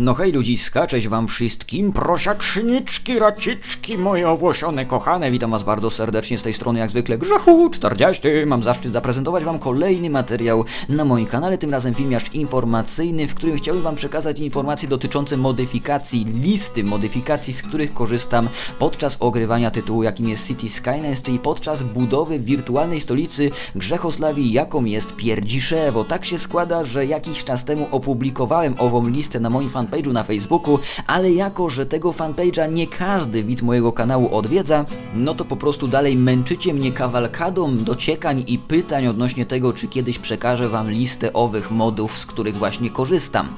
No hej ludziska, cześć wam wszystkim, prosiaczniczki, raciczki, moje owłosione kochane, witam was bardzo serdecznie z tej strony jak zwykle Grzechu 40. Mam zaszczyt zaprezentować wam kolejny materiał na moim kanale, tym razem filmiarz informacyjny, w którym chciałbym wam przekazać informacje dotyczące modyfikacji, listy modyfikacji, z których korzystam podczas ogrywania tytułu, jakim jest City Skylines, czyli podczas budowy wirtualnej stolicy Grzechosławii, jaką jest Pierdziszewo. Tak się składa, że jakiś czas temu opublikowałem ową listę na moim fanpage'u na Facebooku, ale jako, że tego fanpage'a nie każdy widz mojego kanału odwiedza, no to po prostu dalej męczycie mnie kawalkadą dociekań i pytań odnośnie tego, czy kiedyś przekażę wam listę owych modów, z których właśnie korzystam.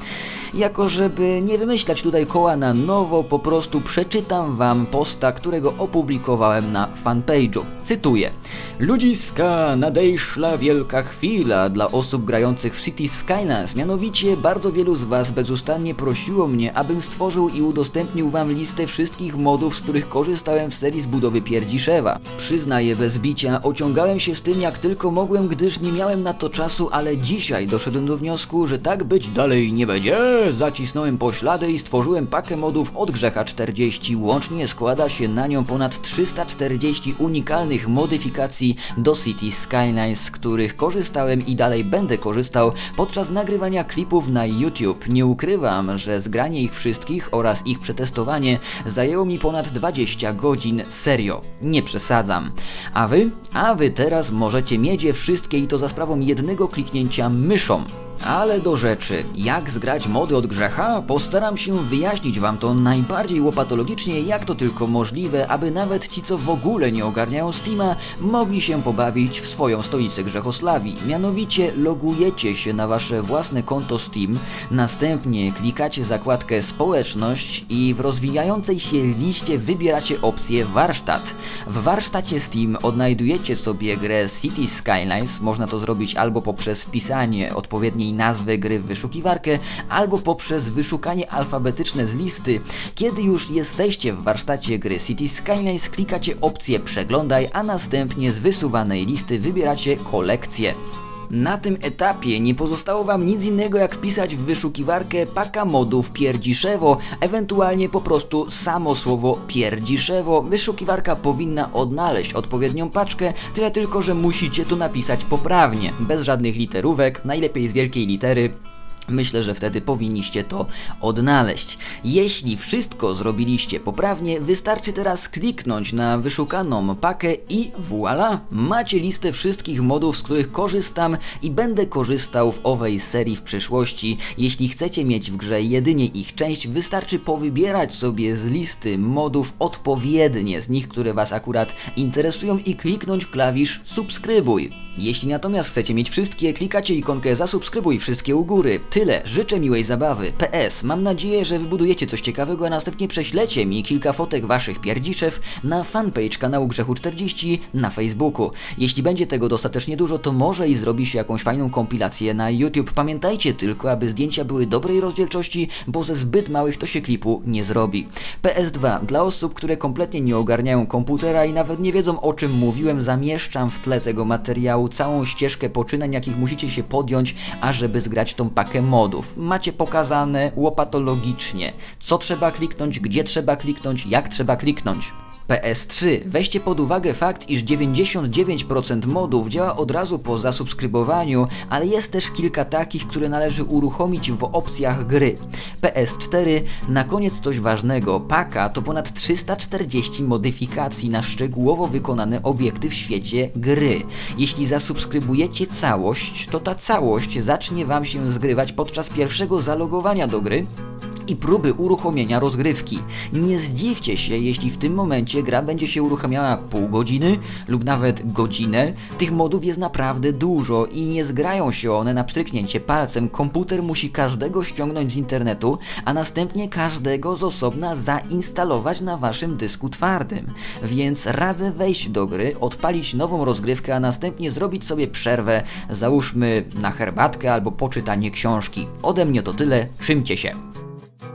Jako żeby nie wymyślać tutaj koła na nowo, po prostu przeczytam wam posta, którego opublikowałem na fanpage'u. Cytuję. Ludziska, nadejszła wielka chwila dla osób grających w City Skylines. Mianowicie bardzo wielu z was bezustannie prosiło mnie, abym stworzył i udostępnił wam listę wszystkich modów, z których korzystałem w serii zbudowy Pierdziszewa. Przyznaję bez bicia, ociągałem się z tym jak tylko mogłem, gdyż nie miałem na to czasu, ale dzisiaj doszedłem do wniosku, że tak być dalej nie będzie. Zacisnąłem poślady i stworzyłem pakę modów od Grzecha 40. Łącznie składa się na nią ponad 340 unikalnych modyfikacji do City Skylines, z których korzystałem i dalej będę korzystał podczas nagrywania klipów na YouTube. Nie ukrywam, że zgranie ich wszystkich oraz ich przetestowanie zajęło mi ponad 20 godzin. Serio, nie przesadzam. A wy? A wy teraz możecie mieć je wszystkie i to za sprawą jednego kliknięcia myszą. Ale do rzeczy, jak zgrać mody od grzecha? Postaram się wyjaśnić wam to najbardziej łopatologicznie, jak to tylko możliwe, aby nawet ci, co w ogóle nie ogarniają Steama, mogli się pobawić w swoją stolicę Grzechosławii. Mianowicie logujecie się na wasze własne konto Steam, następnie klikacie zakładkę społeczność i w rozwijającej się liście wybieracie opcję warsztat. W warsztacie Steam odnajdujecie sobie grę City Skylines, można to zrobić albo poprzez wpisanie odpowiedniej nazwy gry w wyszukiwarkę, albo poprzez wyszukanie alfabetyczne z listy. Kiedy już jesteście w warsztacie gry City Skylines, klikacie opcję przeglądaj, a następnie z wysuwanej listy wybieracie kolekcję. Na tym etapie nie pozostało Wam nic innego jak wpisać w wyszukiwarkę paka modów Pierdziszewo, ewentualnie po prostu samo słowo Pierdziszewo. Wyszukiwarka powinna odnaleźć odpowiednią paczkę, tyle tylko, że musicie to napisać poprawnie, bez żadnych literówek, najlepiej z wielkiej litery. Myślę, że wtedy powinniście to odnaleźć. Jeśli wszystko zrobiliście poprawnie, wystarczy teraz kliknąć na wyszukaną pakę i voilà! Macie listę wszystkich modów, z których korzystam i będę korzystał w owej serii w przyszłości. Jeśli chcecie mieć w grze jedynie ich część, wystarczy powybierać sobie z listy modów odpowiednie z nich, które Was akurat interesują i kliknąć klawisz subskrybuj. Jeśli natomiast chcecie mieć wszystkie, klikacie ikonkę zasubskrybuj wszystkie u góry. Tyle, życzę miłej zabawy. PS, mam nadzieję, że wybudujecie coś ciekawego, a następnie prześlecie mi kilka fotek waszych pierdziszew na fanpage kanału Grzechu 40 na Facebooku. Jeśli będzie tego dostatecznie dużo, to może i zrobi się jakąś fajną kompilację na YouTube. Pamiętajcie tylko, aby zdjęcia były dobrej rozdzielczości, bo ze zbyt małych to się klipu nie zrobi. PS2, dla osób, które kompletnie nie ogarniają komputera i nawet nie wiedzą o czym mówiłem, zamieszczam w tle tego materiału całą ścieżkę poczynań, jakich musicie się podjąć, ażeby zgrać tą pakę modów. Macie pokazane łopatologicznie, co trzeba kliknąć, gdzie trzeba kliknąć, jak trzeba kliknąć. PS3. Weźcie pod uwagę fakt, iż 99% modów działa od razu po zasubskrybowaniu, ale jest też kilka takich, które należy uruchomić w opcjach gry. PS4. Na koniec coś ważnego. Paka to ponad 340 modyfikacji na szczegółowo wykonane obiekty w świecie gry. Jeśli zasubskrybujecie całość, to ta całość zacznie Wam się zgrywać podczas pierwszego zalogowania do gry i próby uruchomienia rozgrywki. Nie zdziwcie się, jeśli w tym momencie gra będzie się uruchamiała pół godziny lub nawet godzinę. Tych modów jest naprawdę dużo i nie zgrają się one na pstryknięcie palcem. Komputer musi każdego ściągnąć z internetu, a następnie każdego z osobna zainstalować na waszym dysku twardym. Więc radzę wejść do gry, odpalić nową rozgrywkę, a następnie zrobić sobie przerwę, załóżmy na herbatkę albo poczytanie książki. Ode mnie to tyle, trzymcie się.